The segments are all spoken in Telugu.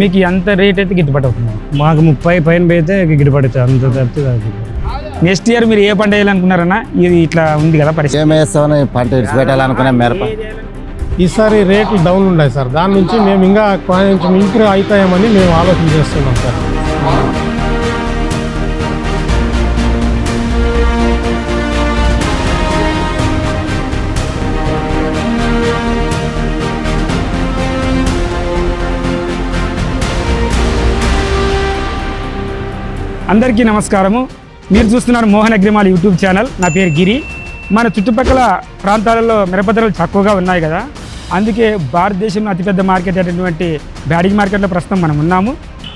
మీకు ఎంత రేట్ అయితే గిట్టుబాటు అవుతుంది? మాకు ముప్పై పైన పోయితే గిట్టుబాటు అవుతుంది. అంత తప్పితే కాదు. నెక్స్ట్ ఇయర్ మీరు ఏ పంట వేయాలనుకున్నారన్నా? ఇది ఇట్లా ఉంది కదా పరిస్థితి. వేస్తామని పంట విడిచిపెట్టాలనుకునే మిరప ఈసారి రేట్లు డౌన్ ఉన్నాయి సార్. దాని నుంచి మేము ఇంకా కొంచెం ఇంప్రూవ్ అవుతాయేమని మేము ఆలోచన చేస్తున్నాం సార్. అందరికీ నమస్కారము. మీరు చూస్తున్నారు మోహన్ అగ్రిమాల్ యూట్యూబ్ ఛానల్. నా పేరు గిరి. మన చుట్టుపక్కల ప్రాంతాలలో మిరప ధరలు తక్కువగా ఉన్నాయి కదా. అందుకే భారతదేశంలో అతిపెద్ద మార్కెట్ అయినటువంటి బ్యాడిగి మార్కెట్లో ప్రస్తుతం మనం ఉన్నాము.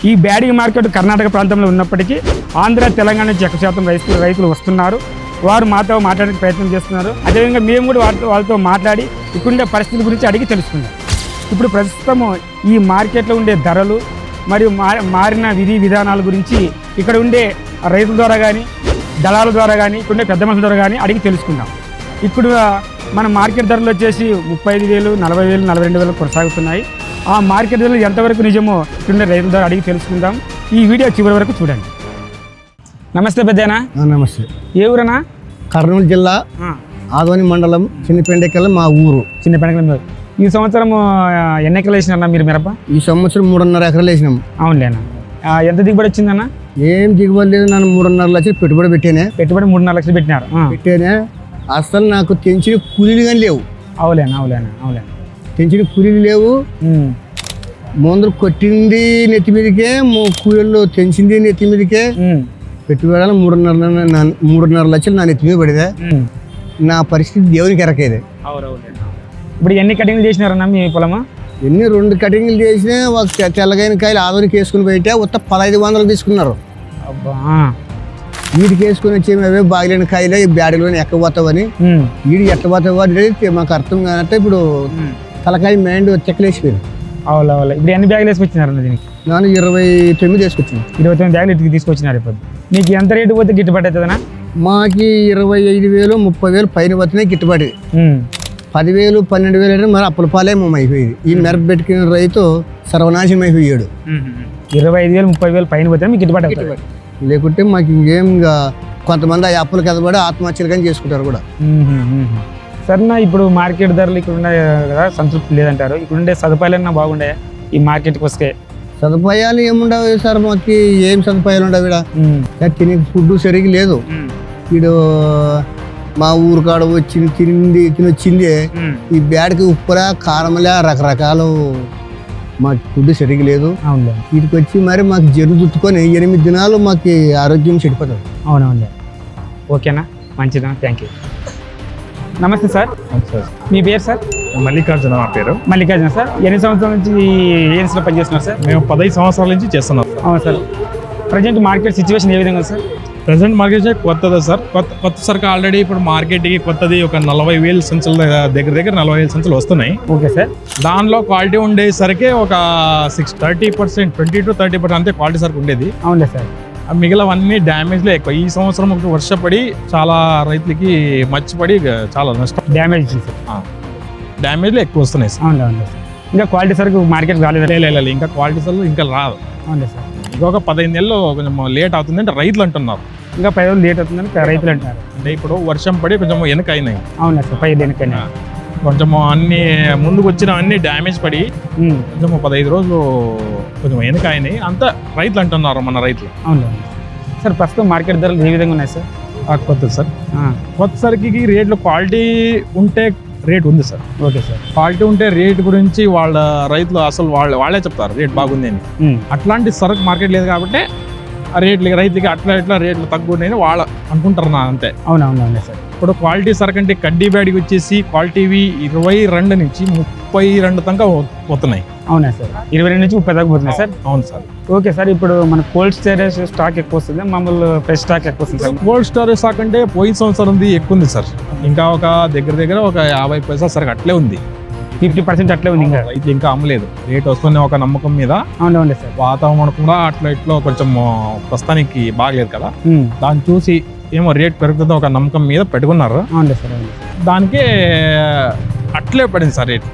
ఈ బ్యాడిగి మార్కెట్ కర్ణాటక ప్రాంతంలో ఉన్నప్పటికీ ఆంధ్ర తెలంగాణ నుంచి ఎక్కువ శాతం రైతులు రైతులు వస్తున్నారు. వారు మాతో మాట్లాడడానికి ప్రయత్నం చేస్తున్నారు. అదేవిధంగా మేము కూడా వాళ్ళతో వాళ్ళతో మాట్లాడి ఇక్కడుండే పరిస్థితుల గురించి అడిగి తెలుసుకుందాం. ఇప్పుడు ప్రస్తుతము ఈ మార్కెట్లో ఉండే ధరలు మరియు మారిన విధి విధానాల గురించి ఇక్కడ ఉండే రైతుల ద్వారా కానీ దళాల ద్వారా కానీ ఇక్కడ ఉండే పెద్ద మనుషుల ద్వారా కానీ అడిగి తెలుసుకుందాం ఇప్పుడు మన మార్కెట్ ధరలు వచ్చేసి ముప్పై ఐదు వేలు నలభై వేలు నలభై రెండు వేలు కొనసాగుతున్నాయి. ఆ మార్కెట్ ధరలు ఎంతవరకు నిజమో ఇక్కడ ఉండే రైతుల ద్వారా అడిగి తెలుసుకుందాం. ఈ వీడియో చివరి వరకు చూడండి. నమస్తే పెద్దనా. నమస్తే. ఏ ఊరనా? కర్నూలు జిల్లా ఆదోని మండలం చిన్నపెండెకల్ మా ఊరు. చిన్న పెనకల ఈ సంవత్సరం ఎన్నికలు వేసినారన్నా మీరు మిరప? ఈ సంవత్సరం మూడున్నర ఎకరాలు వేసినాం. అవునులేనా. ఎంత దిగుబడి వచ్చిందన్న? ఏం దిగుబడి లేదు నన్ను మూడున్నర లక్షలు పెట్టుబడి పెట్టానే. పెట్టుబడి మూడున్నర లక్షలు పెట్టినారు. పెట్టానే. అసలు నాకు తెంచిన కూలీలు కానీ లేవు. అవులేనా అవులేనా అవులేనా తెంచిన కూలీలు లేవు. ముందరు కొట్టింది నెత్తి మీదకే మూ- కూలీలు తెంచింది నెత్తి మీదకే. పెట్టుబడి మూడున్నర మూడున్నర లక్షలు నా నెత్తి మీద ఉమ్. నా పరిస్థితి దేవునికి ఎరకేది. ఇప్పుడు ఎన్ని కటింగ్లు చేసినారన్నా మీ పొలము? ఎన్ని రెండు కటింగ్లు చేసినా ఒక తెల్లగైన కాయలు ఆదోనికి వేసుకుని పోయితే ఉత్త పదహైదు వందలు తీసుకున్నారు. అబ్బా. వీటికి వేసుకుని వచ్చి అవే బాగిలేని కాయలే ఈ బ్యాడీలోనే ఎక్కబోతావని. ఉమ్. వీడి అనేది మాకు అర్థం కానట్టే ఇప్పుడు. తలకాయ మైండ్ చెక్కలేసిపోయింది అవును అవును ఇప్పుడు ఎన్ని బ్యాగులు వేసుకొచ్చినారన్న దీనికి? నేను ఇరవై తొమ్మిది వేసుకొచ్చాను. ఇరవై తొమ్మిది బ్యాగులు ఇటుకి తీసుకొచ్చినారు ఇప్పుడు. మీకు ఎంత రేటు పోతే గిట్టుబాటు అవుతుందన్నా? మాకి ఇరవై ఐదు వేలు ముప్పై వేలు పైన పోతున్నాయి గిట్టుబాటు. పదివేలు పన్నెండు వేలు అంటే మరి అప్పుల పాలే అయిపోయింది. ఈ మెరప పెట్టుకున్న రైతు సర్వనాశనం అయిపోయాడు. ఇరవై ఐదు వేలు ముప్పై వేలు పైన పోతే మీకు గిట్టుబాటు అవుతుంది. లేకుంటే మాకు ఇంకేం కొంతమంది ఆ అప్పులు కదబడి ఆత్మహత్యలు కానీ చేసుకుంటారు కూడా. సరేనా ఇప్పుడు మార్కెట్ ధరలు ఇక్కడ ఉన్నాయి కదా సంతృప్తి లేదంటారు. ఇక్కడ ఉండే సదుపాయాలన్నా బాగుండే ఈ మార్కెట్కి వస్తే. సదుపాయాలు ఏముండవు సార్ మాకు ఏం సదుపాయాలు ఉండవు ఇక్కడ. తినే ఫుడ్ సరిగ్గా లేదు. వీడు మా ఊరు కాడ వచ్చింది తినింది తినొచ్చింది. ఈ బ్యాడ్కి ఉప్పురా కారంలే రకరకాలు మాకు ఫుడ్ సరిగ్గా లేదు. అవునులే. వీటికి వచ్చి మరి మాకు జరు చుట్టుకొని ఎనిమిది దినాలు మాకు ఆరోగ్యం చెడిపోతుంది. అవునవునులే. ఓకేనా? మంచిదా థ్యాంక్ యూ నమస్తే సార్. మీ పేరు సార్? మల్లికార్జున నా పేరు. మల్లికార్జున సార్. ఎన్ని సంవత్సరాల నుంచి ఏజెన్సీలో పనిచేస్తున్నారు సార్? మేము పదహైదు సంవత్సరాల నుంచి చేస్తున్నాం అవును సార్. ప్రజెంట్ మార్కెట్ సిచ్యువేషన్ ఏ విధంగా ఉంది సార్? ప్రజెంట్ మార్కెట్ కొత్తదా సార్. కొత్త కొత్త సరుకు ఆల్రెడీ ఇప్పుడు మార్కెట్కి కొత్తది. ఒక నలభై వేలు సంచుల దగ్గర దగ్గర నలభై వేల సంచులు వస్తున్నాయి. Okay sir. దానిలో క్వాలిటీ ఉండేసరికి ఒక six thirty percent twenty to thirty percent అంతే క్వాలిటీ సరుకు ఉండేది. అవునులే సార్. మిగిలినవన్నీ డ్యామేజ్లే ఎక్కువ. ఈ సంవత్సరం ఒక వర్షపడి చాలా రైతులకి మర్చిపడి చాలా నష్టం. డ్యామేజ్ డ్యామేజ్లు ఎక్కువ వస్తున్నాయి సార్. అవునులే సార్. ఇంకా క్వాలిటీ సరుకు మార్కెట్ రాలేదు లే, లే, లే, లే, ఇంకా క్వాలిటీ సరుకు ఇంకా రాదు. అవునులే సార్. ఇంకొక పదహైదు నెలలు కొంచెం లేట్ అవుతుంది అంటే రైతులు అంటున్నారు. ఇంకా పది రోజులు లేట్ అవుతుందని రైతులు అంటారు. అంటే ఇప్పుడు వర్షం పడి కొంచెం వెనక అయినాయి అవునా సార్? పై దేనికైనా కొంచెం అన్ని ముందుకు వచ్చిన అన్ని డ్యామేజ్ పడి. కొంచెం పదహైదు రోజులు కొంచెం వెనక అయినాయి అంతా రైతులు అంటున్నారు మన రైతులు. అవునులే సార్ ప్రస్తుతం మార్కెట్ ధరలు ఏ విధంగా ఉన్నాయి సార్? కొత్త సార్. కొత్త సరికి రేట్లు క్వాలిటీ ఉంటే రేట్ ఉంది సార్. Okay sir. క్వాలిటీ ఉంటే రేట్ గురించి వాళ్ళ రైతులు అసలు వాళ్ళు వాళ్ళే చెప్తారు. రేట్ బాగుంది అని. అట్లాంటి సరుకు మార్కెట్ లేదు కాబట్టి రేట్లు రైతులకి అట్లా ఇట్లా రేట్లు తక్కువ ఉన్నాయని వాళ్ళు అనుకుంటారు నా అంతే. అవునవును అవును సార్. ఇప్పుడు క్వాలిటీ సరుకు అంటే కడ్డీ బ్యాడ్కి వచ్చేసి క్వాలిటీవి ఇరవై రెండు నుంచి ముప్పై రెండు దాకా పోతున్నాయి. అవునా సార్? ఇరవై రెండు నుంచి ముప్పై దాకా పోతున్నాయి సార్. అవును సార్. ఓకే సార్ ఇప్పుడు మన కోల్డ్ స్టోరేజ్ స్టాక్ ఎక్కువ వస్తుంది. మామూలు ఫ్రెష్ స్టాక్ ఎక్కువ వస్తుంది సార్. కోల్డ్ స్టోరేజ్ స్టాక్ అంటే పోయిన సంవత్సరం ఉంది ఎక్కువ ఉంది సార్. ఇంకా ఒక దగ్గర దగ్గర ఒక యాభై పైసా సరుకు అట్లే ఉంది. ఫిఫ్టీ పర్సెంట్ అట్లే ఉంది ఇంకా. రైతు ఇంకా అమ్మలేదు. రేట్ వస్తుంది ఒక నమ్మకం మీద. అవును అవునులే సార్. వాతావరణం కూడా అట్లా ఇట్లా కొంచెం ప్రస్తుతానికి బాగలేదు కదా. దాన్ని చూసి ఏమో రేట్ పెరుగుతుందో ఒక నమ్మకం మీద పెట్టుకున్నారు. అవునులే సార్ దానికే అట్లే పడింది సార్ రేట్.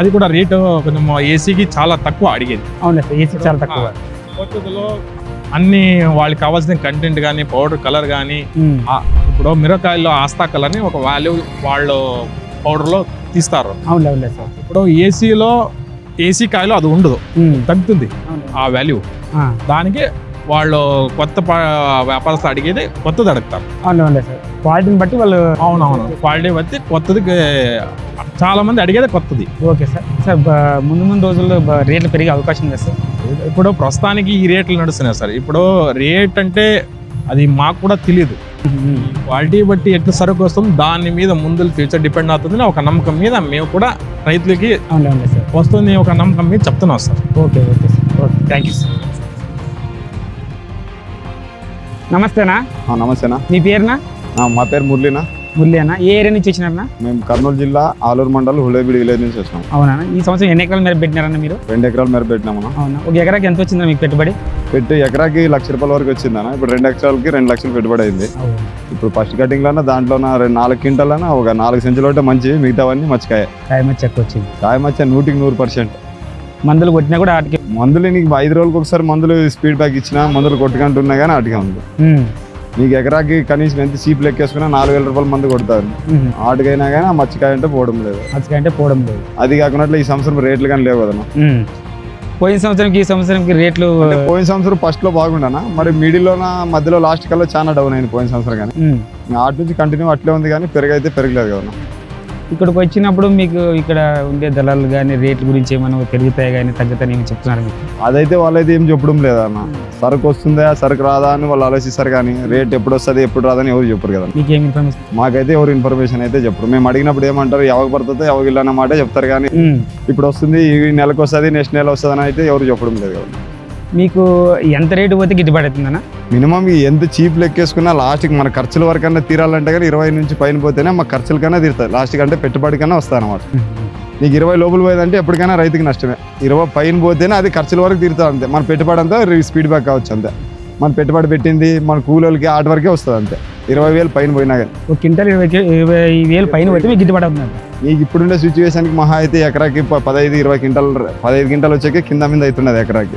అది కూడా రేటు కొంచెం ఏసీకి చాలా తక్కువ అడిగేది. అవును సార్ ఏసీ చాలా తక్కువ. అన్ని వాళ్ళకి కావాల్సిన కంటెంట్ కానీ పౌడర్ కలర్ కానీ ఇప్పుడు మిరకాయల్లో ఆస్తా కలర్ అని ఒక వాల్యూ వాళ్ళు పౌడర్లో తీస్తారు. అవునులే సార్. ఇప్పుడు ఏసీలో ఏసీ కాయలో అది ఉండదు. తగ్గుతుంది. ఆ వాల్యూ. దానికి వాళ్ళు కొత్త వ్యాపారస్తులు అడిగేది కొత్తది అడుగుతారు. సార్. క్వాలిటీని బట్టి వాళ్ళు అవునవును. క్వాలిటీ బట్టి కొత్తది చాలా మంది అడిగేది కొత్తది. Okay sir. సార్ ముందు ముందు రోజుల్లో రేట్లు పెరిగే అవకాశం ఉంది సార్? ఇప్పుడు ప్రస్తుతానికి ఈ రేట్లు నడుస్తున్నాయి సార్. ఇప్పుడు రేట్ అంటే అది మాకు కూడా తెలియదు క్వాలిటీ బట్టి ఎట్లా సరుకు వస్తుంది దాని మీద ముందు ఫ్యూచర్ డిపెండ్ అవుతుంది ఒక నమ్మకం మీద మేము కూడా రైతులకి వస్తుంది ఒక నమ్మకం మీద చెప్తున్నాం sir. Okay okay sir. Okay. Thank you sir. నమస్తేనా? ఆ, నమస్తేనా? మీ పేరునా? ఆ, మా పేరు మురళీనా. అన్న ఏ ఏరియా నుంచి వచ్చినారన్నా? మేము కర్నూలు జిల్లా ఆలూరు మండలం హుళేబిడి విలేజ్ నుంచి వచ్చినాం. అవునా ఈ సంవత్సరం ఎన్ని ఎకరాలు మీరు పెట్టినారన్న మీరు? రెండు ఎకరాలు మేర పెట్టినామన్నా అవునా? ఒక ఎకరాకి ఎంత వచ్చిందా మీకు పెట్టుబడి? పెట్టి ఎకరాకి లక్ష రూపాయల వరకు వచ్చిందన్న ఇప్పుడు రెండు ఎకరాలకి రెండు లక్షలు పెట్టుబడి అయింది. ఇప్పుడు ఫస్ట్ కటింగ్లోనే దాంట్లో రెండు నాలుగు క్వింటల్లోనే ఒక నాలుగు సెంచులు మంచి మిగతావన్నీ టైం వచ్చి చెక్ వచ్చింది. కాయ మచ్చ నూటికి నూరు పర్సెంట్. మందులు కొట్టినా కూడా వాటికి మందులు నీకు ఐదు రోజులకు ఒకసారి మందులు స్పీడ్ బ్యాక్ ఇచ్చినా మందులు కొట్టుకుంటున్నా కానీ అటుగా ఉంది. నీకు ఎకరాకి కనీసం ఎంత చీప్ లెక్కేసుకున్నా నాలుగు వేల రూపాయల మందు కొడతారు. ఆటికైనా కానీ ఆ మచ్చికాయ అంటే పోవడం లేదు. అసలుకంటే పోవడం లేదు. అది కాకుండా ఈ సంవత్సరం రేట్లు కానీ లేవు ఉమ్. పోయిన సంవత్సరంకి ఈ సంవత్సరంకి రేట్లు అంటే పోయిన సంవత్సరం ఫస్ట్లో బాగుండనా? మరి మిడిల్ లోన మధ్యలో లాస్ట్ కల్లా చాలా డౌన్ అయింది పోయిన సంవత్సరం కానీ. ఆటి నుంచి కంటిన్యూ అట్లే ఉంది కానీ పెరుగైతే పెరగలేదు కదా ఇక్కడికి వచ్చినప్పుడు మీకు ఇక్కడ ఉండే దళాలు కానీ రేట్ల గురించి ఏమైనా పెరుగుతాయి కానీ తగ్గుతాయి ఏమి చెప్తున్నారు మీకు అదైతే వాళ్ళైతే ఏం చెప్పడం లేదన్న. సరుకు వస్తుందా సరుకు రాదా అని వాళ్ళు ఆలోచిస్తారు కానీ రేట్ ఎప్పుడు వస్తుంది ఎప్పుడు రాదని ఎవరు చెప్పరు కదా. మీకు ఏమి ఇన్ఫర్మేషన్ మాకైతే ఎవరు ఇన్ఫర్మేషన్ అయితే చెప్పరు. మేము అడిగినప్పుడు ఏమంటారు ఎవరికి పడుతుందో ఎవరికి ఇల్లు అన్నమాట చెప్తారు కానీ ఇప్పుడు వస్తుంది ఈ నెలకు వస్తుంది నెక్స్ట్ నెల వస్తుంది అని అయితే ఎవరు చెప్పడం లేదు కదా మీకు ఎంత రేటు పోతే గిట్టుబాటు అవుతుందన్న మినిమం ఎంత చీప్ లెక్కేసుకున్నా లాస్ట్కి మన ఖర్చుల వరకన్నా తీరాలంటే కానీ ఇరవై నుంచి పైన పోతేనే మా ఖర్చుల కన్నా తీరుతుంది లాస్ట్ కంటే పెట్టుబడి కన్నా అనమాట నీకు ఇరవై లోపల పోయేదంటే ఎప్పటికైనా రైతుకి నష్టమే. ఇరవై పైన పోతేనే అది ఖర్చుల వరకు తీరుతుంది అంతే. మన పెట్టుబడి అంతా స్పీడ్ బ్యాక్ కావచ్చు అంతే. మన పెట్టుబడి పెట్టింది మన కూలోళ్ళకి ఆట వరకే వస్తుంది అంతే ఇరవై వేలు పైన పోయినా కానీ. ఒక క్వింటల్ ఇరవై వేలు పైన పోతే మీకు గిట్టుబాటు అవుతుందంట నీకు ఇప్పుడుండే సిచ్యువేషన్కి మహా అయితే ఎకరాకి పదహైదు ఇరవై క్వింటల్ పదహైదు క్వింటల్ వచ్చాక కింద మీద అవుతున్నది ఎకరాకి.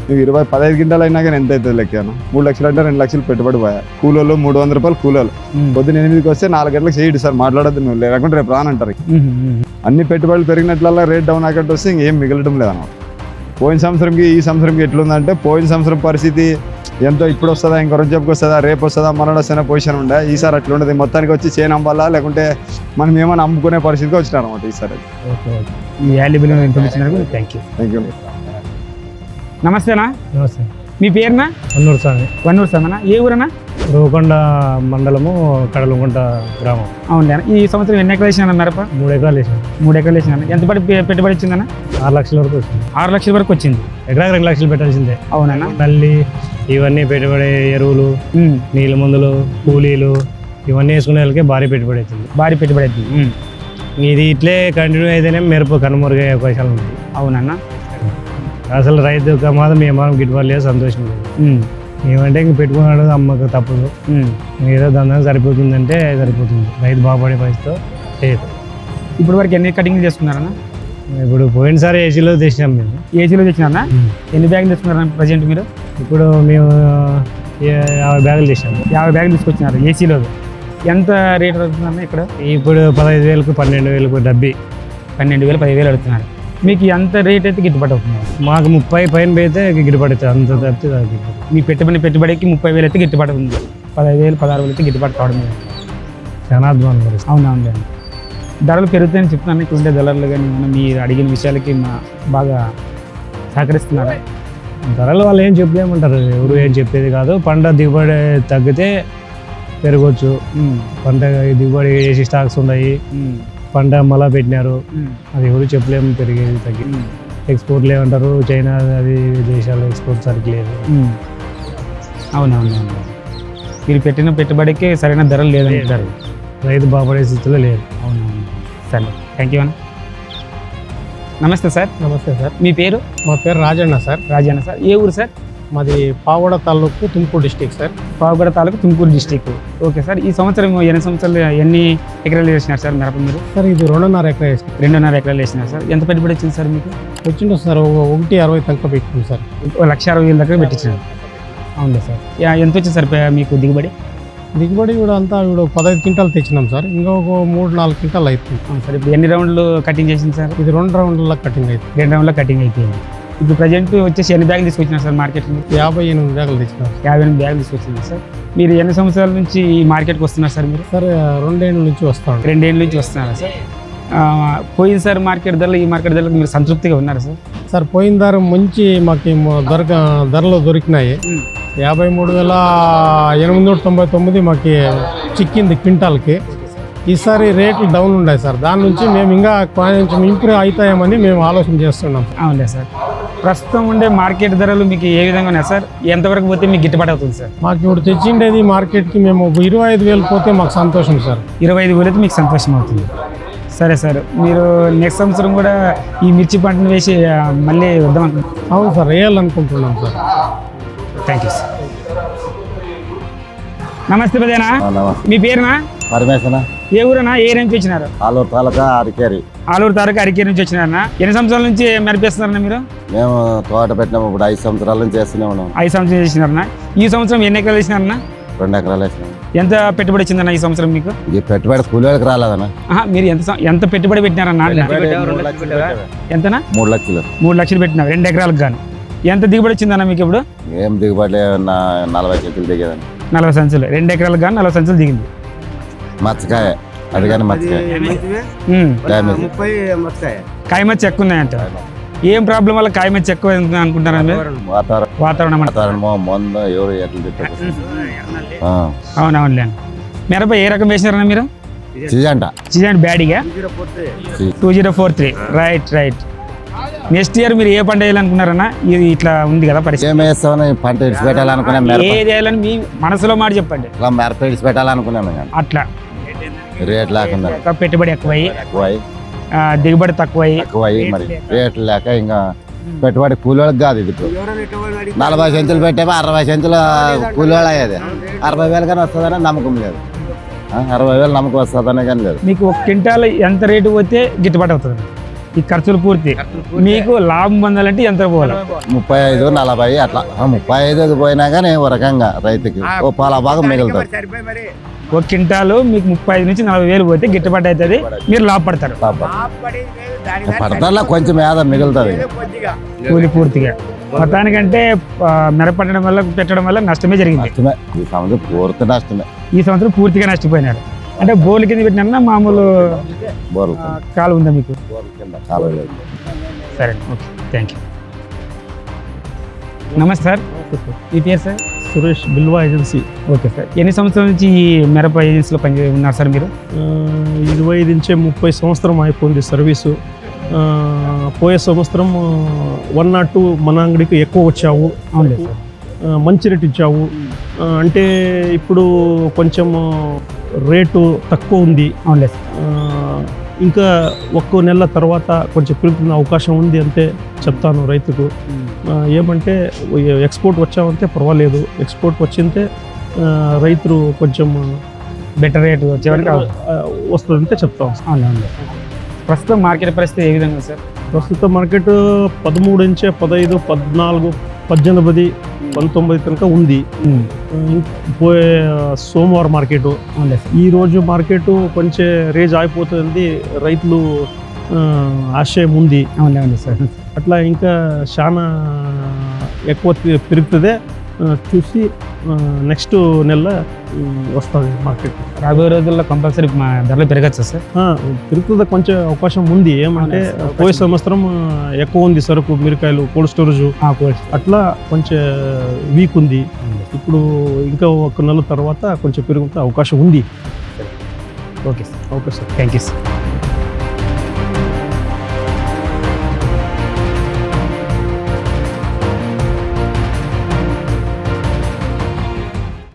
నువ్వు ఇరవై పదహైదు క్వింటల్ అయినా కానీ ఎంత అవుతుంది లెక్కాను మూడు లక్షలు అంటే రెండు లక్షలు పెట్టుబడి పోయా. కూలోళ్ళు మూడు వందల రూపాయలు కూలోళ్ళు. ఉమ్, పొద్దున్న ఎనిమిదికి వస్తే నాలుగు గంటలకు చేయడు సార్ మాట్లాడద్దు నువ్వు. లేకుంటే రేపు రానంటారు అన్ని పెట్టుబడులు పెరిగినట్లల్లా రేట్ డౌన్ అయ్యేటట్టు వస్తే ఇంకేం మిగలడం లేదన్నమాట పోయిన సంవత్సరంకి ఈ సంవత్సరంకి ఎట్లుందంటే పోయిన సంవత్సరం పరిస్థితి ఎంతో ఇప్పుడు వస్తుందా ఇంకో రోజు చెప్పుకు వస్తుందా రేపు వస్తుందా మనోడు వస్తున్న పొజిషన్ ఉండే ఈసారి అట్లా ఉండదు మొత్తానికి వచ్చి చేయని అమ్మాలా లేకుంటే మనం ఏమైనా అమ్ముకునే పరిస్థితికి వచ్చినారు అనమాట ఈసారి. Okay okay. Me valuable information thank you thank you నమస్తేనా? నమస్తే. మీ పేరునా? అన్నూరు స్వామి. వన్నూరు సామనా ఏ ఊరన్నా? రూకొండ మండలము కడలగుంట గ్రామం. అవునులే. ఈ సంవత్సరం ఎన్ని ఎకరాలు వేసినా మిరప మూడు ఎకరాలు వేసాం మూడు ఎకరాలు వేసినా ఎంత పడి పెట్టుబడి వచ్చిందన్న? ఆరు లక్షల వరకు వచ్చింది. ఆరు లక్షల వరకు వచ్చింది. ఎకరాకి రెండు లక్షలు పెట్టాల్సిందే. అవునన్నా? నల్లి ఇవన్నీ పెట్టుబడి ఎరువులు నీళ్ళ మందులు కూలీలు ఇవన్నీ వేసుకునే వాళ్ళకి భారీ పెట్టుబడి అవుతుంది. భారీ పెట్టుబడి అవుతుంది. ఇది ఇట్లే కంటిన్యూ అయితేనే మిరప కనుమరుగే అవకాశాలు ఉన్నాయి అవునన్నా. అసలు రైతు మాత్రం మేము మాత్రం గిట్టుబాటు లేదు సంతోషం లేదు. ఏమంటే ఇంక పెట్టుకున్నాడు అమ్మకు తప్పదు. ఏదో దందా సరిపోతుందంటే సరిపోతుంది. రైతు బాగుపడే పరిస్థితితో లేదు ఇప్పుడు వరకు ఎన్ని కటింగ్ చేసుకున్నారన్న? ఇప్పుడు పోయినసారి ఏసీలో తెచ్చినాం మేము. ఏసీలో తెచ్చినారన్నా ఎన్ని బ్యాగులు తెచ్చుకున్నారన్న ప్రజెంట్ మీరు? ఇప్పుడు మేము యాభై బ్యాగులు తెచ్చినాము యాభై బ్యాగులు తీసుకొచ్చినారు ఏసీలో ఎంత రేట్ అవుతుందన్న ఇక్కడ? ఇప్పుడు పదహైదు వేలకు పన్నెండు వేలకు డబ్బి. పన్నెండు వేలు పదివేలు అడుగుతున్నారు. మీకు ఎంత రేట్ అయితే గిట్టుబాటు అవుతుంది? మాకు ముప్పై పైన పోయితే గిట్టుబడి అవుతుంది. అంత తప్పితే. మీ పెట్టుబడి పెట్టుబడికి ముప్పై వేలు అయితే గిట్టుబాటు ఉంది. పదహైదు వేలు పదహారు వేలు అయితే గిట్టుబాటు కావడం లేదు. చాలా అద్భుతం అవునవును అండి ధరలు పెరుగుతాయని చెప్తున్నాను ఇక్కడ ఉండే ధరలు కానీ ఏమైనా మీరు అడిగిన విషయాలకి మా బాగా సహకరిస్తున్నారు. ధరలు వాళ్ళు ఏం చెప్పలేమంటారు. ఎవరు ఏం చెప్పేది కాదు. పంట దిగుబడి తగ్గితే పెరగవచ్చు పంట దిగుబడి వేసి స్టాక్స్ ఉన్నాయి. పంట మళ్ళా పెట్టినారు. అది ఎవరు చెప్పలేము పెరిగేది తగ్గి. ఎక్స్పోర్ట్లు ఏమంటారు చైనా అది దేశాలు ఎక్స్పోర్ట్ సరికి లేదు. అవునవును. మీరు పెట్టిన పెట్టుబడికి సరైన ధరలు లేదంటారు. రైతు బాగుపడే స్థితిలో లేదు. అవునవును సరే థ్యాంక్ యూ అన్న. నమస్తే సార్. నమస్తే సార్. మీ పేరు? మా పేరు రాజన్న సార్. రాజన్న సార్. ఏ ఊరు సార్? మాది పావడ తాలూకు తుమ్కూరు డిస్టిక్ సార్. పావుగడ తాలూకు తుమ్కూరు డిస్టిక్. Okay sir. ఈ సంవత్సరం ఎన్ని సంవత్సరాలు ఎన్ని ఎకరాలు వేసినారు సార్ మిరప మీరు? సార్ ఇది రెండున్నర ఎకరా వేసాం రెండున్నర ఎకరాలు వేసినారు సార్. ఎంత పెట్టుబడి వచ్చింది సార్ మీకు? వచ్చిండు సార్ ఒక- ఒకటి అరవై తనక పెట్టింది సార్. లక్ష అరవై వేల దగ్గర పెట్టించినారు అవునులే సార్. యా, ఎంత వచ్చింది సార్ మీకు దిగుబడి? దిగుబడి కూడా అంతా ఇప్పుడు పదహైదు క్వింటాలు తెచ్చినాం సార్. ఇంకా ఒక మూడు నాలుగు క్వింటాలు అవుతుంది సార్ ఇప్పుడు ఎన్ని రౌండ్లు కటింగ్ చేసింది సార్? ఇది రెండు రౌండ్ల కటింగ్ అవుతుంది రెండు రౌండ్లో కటింగ్ అయిపోయింది. ఇప్పుడు ప్రజెంట్ వచ్చేసి ఎన్ని బ్యాగులు తీసుకొచ్చినారు సార్ మార్కెట్ యాభై ఎనిమిది బ్యాగులు తెచ్చినాం యాభై ఎనిమిది బ్యాగులు తీసుకొచ్చింది సార్. మీరు ఎన్ని సంవత్సరాల నుంచి ఈ మార్కెట్కి వస్తున్నారు సార్ మీరు? సార్ రెండేళ్ళ నుంచి వస్తాం రెండేళ్ళ నుంచి వస్తున్నారా సార్? పోయిన సార్ మార్కెట్ ధరలు ఈ మార్కెట్ ధరలకు మీరు సంతృప్తిగా ఉన్నారా సార్? సార్ పోయిన ధర మంచి మాకు దొరక ధరలు దొరికినాయి. యాభై మూడు వేల ఎనిమిది వందల తొంభై తొమ్మిది మాకు చిక్కింది క్వింటాల్కి. ఈసారి రేట్లు డౌన్ ఉన్నాయి సార్. దాని నుంచి మేము ఇంకా కొంచెం ఇంప్రూవ్ అవుతాయేమని మేము ఆలోచన చేస్తున్నాం. అవునులే సార్. ప్రస్తుతం ఉండే మార్కెట్ ధరలు మీకు ఏ విధంగా ఉన్నాయి సార్? ఎంతవరకు పోతే మీకు గిట్టుబాటు అవుతుంది సార్? మాకు ఇప్పుడు తెచ్చిండేది మార్కెట్కి మేము ఇరవై ఐదు వేలు పోతే మాకు సంతోషం సార్. ఇరవై ఐదు వేలైతే మీకు సంతోషం అవుతుంది. సరే సార్ మీరు నెక్స్ట్ సంవత్సరం కూడా ఈ మిర్చి పంటను వేసి మళ్ళీ వద్దాం అవును సార్ వేయాలనుకుంటున్నాం సార్. థ్యాంక్ యూ సార్ నమస్తే పదేనా మీ పేరునా? పరమేశ్వర ఏ ఊరనా? ఏ నుంచి వచ్చినారు? ఆలూరు తాలూకా అరికేరి. ఆలూరు తారక అరికేరి నుంచి వచ్చినారనా? ఎన్ని సంవత్సరాల నుంచి మెరిపిస్తున్నారన్నా మీరు? మేము తోట పెట్టినాము ఇప్పుడు ఐదు సంవత్సరాల నుంచి చేస్తూనే ఉన్నాం. ఐదు సంవత్సరాలు చేసినారనా? ఈ సంవత్సరం ఎన్ని ఎకరాలు వేసినారన్నా? రెండు ఎకరాలు వేసినాం. ఎంత పెట్టుబడి వచ్చిందన్న ఈ సంవత్సరం మీకు? ఇది పెట్టుబడి కూలి వాళ్ళకి రాలేదన్న. మీరు ఎంత ఎంత పెట్టుబడి పెట్టినారన్నా. ఎంతనా? మూడు లక్షలు. మూడు లక్షలు పెట్టినారు రెండు ఎకరాలకు గాను. ఎంత దిగుబడి వచ్చిందన్న మీకు ఇప్పుడు? ఏం దిగుబడి నా నలభై చెట్లు దిగేదని నలభై సంచులు రెండు ఎకరాలకు గాను నలభై సంచులు దిగింది. మచ్చకాయ అది కానీ మచ్చకాయ? ముప్పై మస్తాయి కాయమచ్చ ఎక్కువ ఉన్నాయంట ఏం ప్రాబ్లం వల్ల కాయమచ్చ ఎక్కువ ఉంది అనుకుంటారా మీరు? వాతావరణం వాతావరణం. మందు ఎవరు అవునవునులే మిరప ఏ రకం వేసినారన్న మీరు? చిజంట చిజండి బ్యాడీగా? Two zero four three. Right right. Next year మీరు ఏ పంట వేయాలనుకున్నారన్నా ఇది ఇట్లా ఉంది కదా పరిస్థితి. ఏం వేస్తామని పంట ఇడిచి పెట్టాలనుకున్నా మీ మనసులో మాట చెప్పండి. మిరప ఇడిచి కానీ అట్లా. రేట్ లేకుండా. పెట్టుబడి ఎక్కువయ్యి దిగుబడి తక్కువయ్యి ఎక్కువై మరి. రేట్లు లేక. ఇంకా పెట్టుబడి కూలి వాళ్ళకి కాదు ఇది ఇప్పుడు. నలభై సెంచులు పెట్టేమో అరవై సెంచులు కూలి వాళ్ళు అయ్యేది. అరవై వేలు కానీ వస్తుందని నమ్మకం లేదు. అరవై వేలు నమ్మకం వస్తుందని కానీ లేదు. మీకు ఒక క్వింటాల్ ఎంత రేటు పోతే గిట్టుబాటు అవుతుంది? ఈ ఖర్చులు పూర్తి. మీకు లాభం పొందాలంటే ఎంత పోవాలి. ముప్పై ఐదు నలభై అట్లా. ఆ, ముప్పై ఐదు పోయినా కానీ ఒక రకంగా రైతుకి ఓ పాల భాగం మిగులుతుంది. ఒక క్వింటాలు మీకు ముప్పై ఐదు నుంచి నలభై వేలు పోతే గిట్టుబాటు అవుతుంది. మీరు లాభపడతారు. పడతల్లో కొంచెం ఏదో మిగులుతుంది కూలి పూర్తిగా. మొత్తానికంటే మిరపట్టడం వల్ల పెట్టడం వల్ల నష్టమే జరిగింది. నష్టమే. ఈ సంవత్సరం పూర్తి నష్టమే. ఈ సంవత్సరం పూర్తిగా నష్టపోయినారు. అంటే బోర్లు కింద పెట్టినా మామూలు కాలు ఉందా మీకు? సరే ఓకే థ్యాంక్ యూ. నమస్తే సార్. మీ పేరు sir? Suresh Bilva agency. Okay sir. ఎన్ని సంవత్సరాల నుంచి ఈ మిరప ఏజెన్సీలో పని ఉన్నారు సార్ మీరు? ఇరవై ఐదు నుంచే ముప్పై సంవత్సరం అయిపోయింది సర్వీసు. ఆ, పోయే సంవత్సరం వన్ నాట్ టూ మన అంగడికి ఎక్కువ వచ్చావు అవునులే సార్. మంచి రేట్ ఇచ్చావు. అంటే ఇప్పుడు కొంచెం రేటు తక్కువ ఉంది. ఇంకా ఒక్కో నెల తర్వాత కొంచెం పెరుగుతున్న అవకాశం ఉంది అంటే చెప్తాను రైతుకు. ఏమంటే ఎక్స్పోర్ట్ వచ్చామంటే పర్వాలేదు. ఎక్స్పోర్ట్ వచ్చింటే రైతులు కొంచెం బెటర్ రేట్ వస్తుందంటే చెప్తాం. ప్రస్తుతం మార్కెట్ పరిస్థితి ఏ విధంగా సార్? ప్రస్తుత మార్కెట్ పదమూడు నుంచే పదహైదు పద్నాలుగు పద్దెనిమిది పంతొమ్మిది కనుక ఉంది. పోయే సోమవారం మార్కెట్. ఈ రోజు మార్కెట్ కొంచెం రేజ్ అయిపోతుంది రైతులు ఆశయం ఉంది. అవునులే అవును సార్. అట్లా ఇంకా చాలా ఎక్కువ పెరుగుతుంది. చూసి నెక్స్ట్ నెల వస్తుంది మార్కెట్ రాబోయే రోజుల్లో కంపల్సరీ మా ధరలు పెరగచ్చు సార్? పెరుగుతుంది కొంచెం అవకాశం ఉంది. ఏమంటే పోయే సంవత్సరం ఎక్కువ ఉంది సరుకు మిరకాయలు కోల్డ్ స్టోరేజ్ అట్లా కొంచెం వీక్ ఉంది. ఇప్పుడు ఇంకా ఒక నెల తర్వాత కొంచెం పెరుగుతే అవకాశం ఉంది. Okay sir. Okay sir. Thank you sir